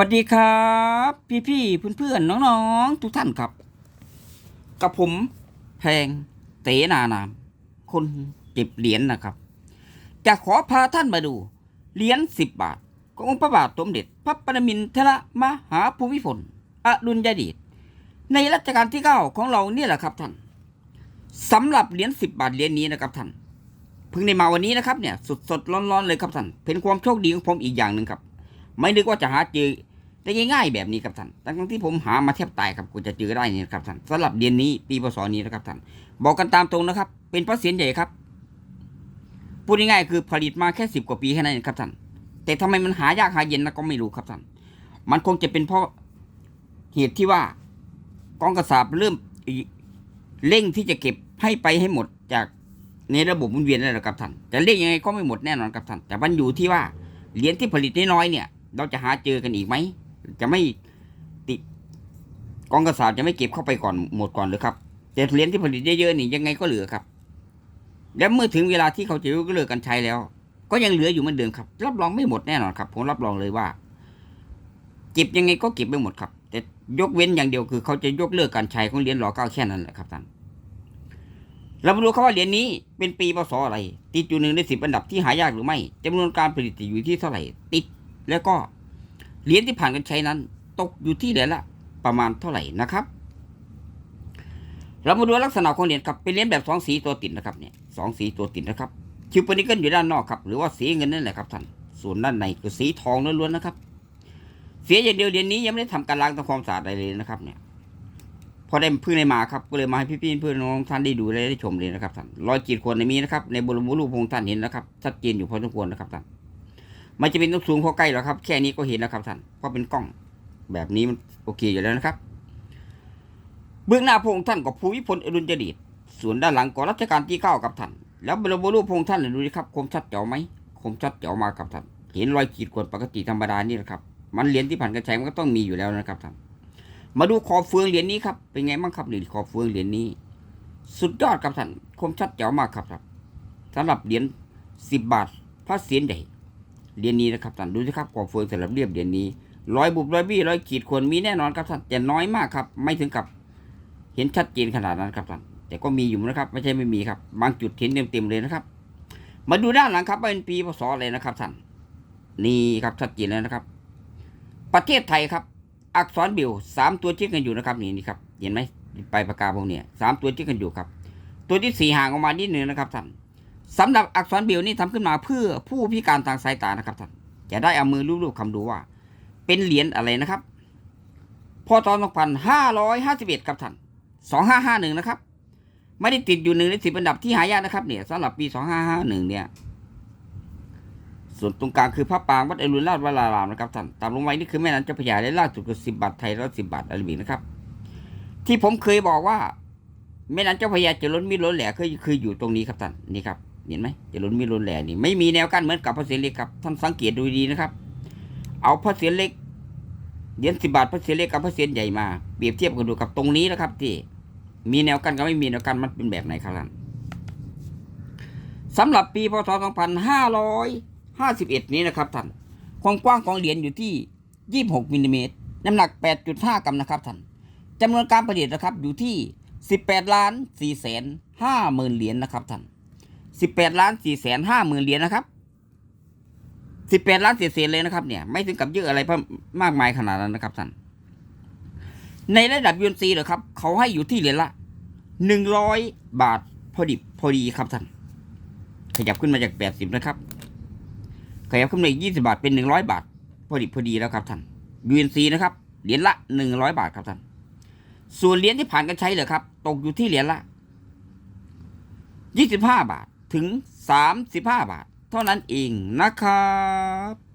วัสดีครับ พี่พี่เพื่อนเพื่อนๆน้องๆ ทุกท่านครับ กับผมแพงเตนานาม คนเก็บเหรียญนะครับ จะขอพาท่านมาดู เหรียญสิบบาท ขององค์พระบาทสมเด็จ พระปรมินทรมหาภูมิพลอดุลยเดชในรัชกาลที่เก้าของเราเนี่ยแหละครับท่านสำหรับเหรียญสิบบาทเหรียญนี้นะครับท่านเพิ่งได้มาวันนี้นะครับเนี่ยสดสดๆร้อนๆเลยครับท่านเป็นความโชคดีของผมอีกอย่างหนึ่งครับ ไม่นึกว่าจะหาเจอ ได้ง่ายๆแบบนี้ครับท่านทั้งที่ผมหามาแทบตายครับกว่าจะเจอได้นี่นะครับท่านสำหรับเดือนนี้ปีพศนี้นะครับท่านบอกกันตามตรงนะครับ เป็นพระเศียรใหญ่ครับพูดง่ายๆคือผลิตมาแค่สิบกว่าปีแค่นั้นครับท่านแต่ทำไมมันหายากหาเย็นนะก็ไม่รู้ครับท่านมันคงจะเป็นเพราะเหตุที่ว่ากองกระสาบเริ่มเร่งที่จะเก็บให้ไปให้หมดจากในระบบมุนเวียนนั่นแหละครับท่านจะเร่งยังไงก็ไม่หมดแน่นอนครับท่านแต่มันอยู่ที่ว่าเหรียญที่ผลิตน้อยๆเนี่ย เราจะหาเจอกันอีกไหม จะไม่ติดกองกระสาบจะไม่เก็บเข้าไปก่อนหมดก่อนหรือครับแต่เหรียญที่ผลิตเยอะๆนี่ยังไงก็เหลือครับ แล้วเมื่อถึงเวลาที่เขาจะยกเลิกกันใช้แล้ว ก็ยังเหลืออยู่เหมือนเดิมครับ รับรองไม่หมดแน่นอนครับผมรับรองเลยว่าเก็บยังไงก็เก็บไม่หมดครับ แต่ยกเว้นอย่างเดียวคือ เขาจะยกเลิกการใช้ของเหรียญหล่อเก้าแค่นั้นแหละครับท่านเรามาดูครับว่าเหรียญนี้เป็นปีพศอะไร ติดอยู่หนึ่งในสิบอันดับที่หายากหรือไม่จำนวนการผลิตอยู่ที่เท่าไหร่ ติดแล้วก็ เหรียญที่ผ่านการใช้นั้น ตกอยู่ที่เหรียญละประมาณเท่าไหร่นะครับ เรามาดูลักษณะของเหรียญครับเป็นเหรียญแบบสองสีตัวติดนะครับเนี่ยสองสีตัวติดนะครับคิวปนิเกิลอยู่ด้านนอกครับหรือว่าสีเงินนั่นแหละครับท่านส่วนด้านในคือสีทองล้วนๆนะครับ เสียอย่างเดียวเหรียญนี้ยังไม่ได้ทำการล้างทำความสะอาดอะไรเลยนะครับเนี่ยพอได้เพิ่งได้มาครับก็เลยมาให้พี่ๆเพื่อนน้องท่านได้ดูและได้ชมเลยนะครับท่านรอยขีดข่วนในมีนะครับในบรมรูปพงท่านเห็นนะครับชัดเจนอยู่พอสมควรนะครับท่าน ไม่จะเป็นต้องสูงเพราใกล้หรอครับ แค่นี้ก็เห็นแล้วครับท่านเพราะเป็นกล้องแบบนี้มันโอเคอยู่แล้วนะครับ เบื้องหน้าพงค์ท่านก็ภูมิพลอดุลยเดชส่วนด้านหลังก็รัชกาลที่เก้าครับท่าน แล้วบรมรูปพงค์ท่านดูดิครับคมชัดเจ๋วไหมคมชัดเจ๋วมากับท่าน เห็นรอยขีดข่วนปกติธรรมดานี่นะครับ มันเหรียญที่ผ่านการใช้มันก็ต้องมีอยู่แล้วนะครับท่าน มาดูขอบเฟืองเหรียญนี้ครับ เป็นไงบ้างครับนี่ขอบเฟืองเหรียญนี้ สุดยอดครับท่าน คมชัดเจ๋วมากครับครับสำหรับเหรียญสิบบาทพระเศียรใหญ่ เหรียญนี้นะครับท่านดูสิครับขอบเฟืองสำหรับเรียบเหรียญนี้ร้อยบุบร้อยบี้ร้อยขีดข่วนมีแน่นอนครับท่านแต่น้อยมากครับไม่ถึงกับเห็นชัดเจนขนาดนั้นครับท่านแต่ก็มีอยู่นะครับ ไม่ใช่ไม่มีครับ บางจุดเห็นเต็มๆเลยนะครับ มาดูด้านหลังครับเป็นปีพศอะไรนะครับท่านนี่ครับชัดเจนแล้วนะครับ ประเทศไทยครับ อักษรบิวสามตัวชี้กันอยู่นะครับนี่นี่ครับเห็นไหมไปปากกาพวกเนี้ยสามตัวชี้กันอยู่ครับ ตัวที่สี่ห่างออกมานิดนึงนะครับท่าน สำหรับอักษรเบิวนี่ทำขึ้นมาเพื่อผู้พิการทางสายตานะครับท่านจะได้เอามือลูบๆคำดูว่า เป็นเหรียญอะไรนะครับพศ2551ครับท่าน2551นะครับไม่ได้ติดอยู่หนึ่งในสิบอันดับที่หายากนะครับเนี่ยสำหรับปี 2551เนี่ย ส่วนตรงกลางคือพระปรางวัดอรุณราชวรารามนะครับท่านตามลงไว้นี่คือแม่น้ำเจ้าพระยาและล่าสุดคือสิบบาทไทยแล้วสิบบาทอาราบิกนะครับ ที่ผมเคยบอกว่าแม่น้ำเจ้าพระยาจะล้นมีล้นแหล่คือคืออยู่ตรงนี้ครับท่านนี่ครับ เห็นไหมจะล้นมีล้นแหล่นี่ไม่มีแนวกั้นเหมือนกับพระเศียรเล็กครับท่านสังเกตดูดีนะครับ เอาพระเศียรเล็กเหรียญสิบบาทพระเศียรเล็กกับพระเศียรใหญ่มาเปรียบเทียบกันดูกับตรงนี้นะครับ ที่ มีแนวกั้นกับไม่มีแนวกั้นมันเป็นแบบไหนครับท่านสำหรับปีพศ 2551 นี้นะครับท่านความกว้างของเหรียญอยู่ที่ 26มิลลิเมตรน้ำหนัก 8.5 กรัมนะครับท่านจำนวนการผลิตนะครับอยู่ที่ 18ล้าน4แสน5หมื่นเหรียญนะครับท่าน 18ล้าน4แสน5หมื่นเหรียญนะครับ18ล้านเศษๆเลยนะครับเนี่ยไม่ถึงกับเยอะอะไรเพิ่มมากมายขนาดนั้นนะครับท่านในระดับยูนซีเหรอครับ เขาให้อยู่ที่เหรียญละ100บาทพอดิบพอดีครับท่านขยับขึ้นมาจาก80นะครับ ขยับขึ้นมาอีก20บาทเป็น100บาท พอดิบพอดีแล้วครับท่าน UNC นะครับเหรียญละ100บาทครับท่านส่วนเหรียญที่ผ่านการใช้เหรอครับ ตกอยู่ที่เหรียญละ25บาท ถึง 35 บาท เท่านั้นเองนะครับ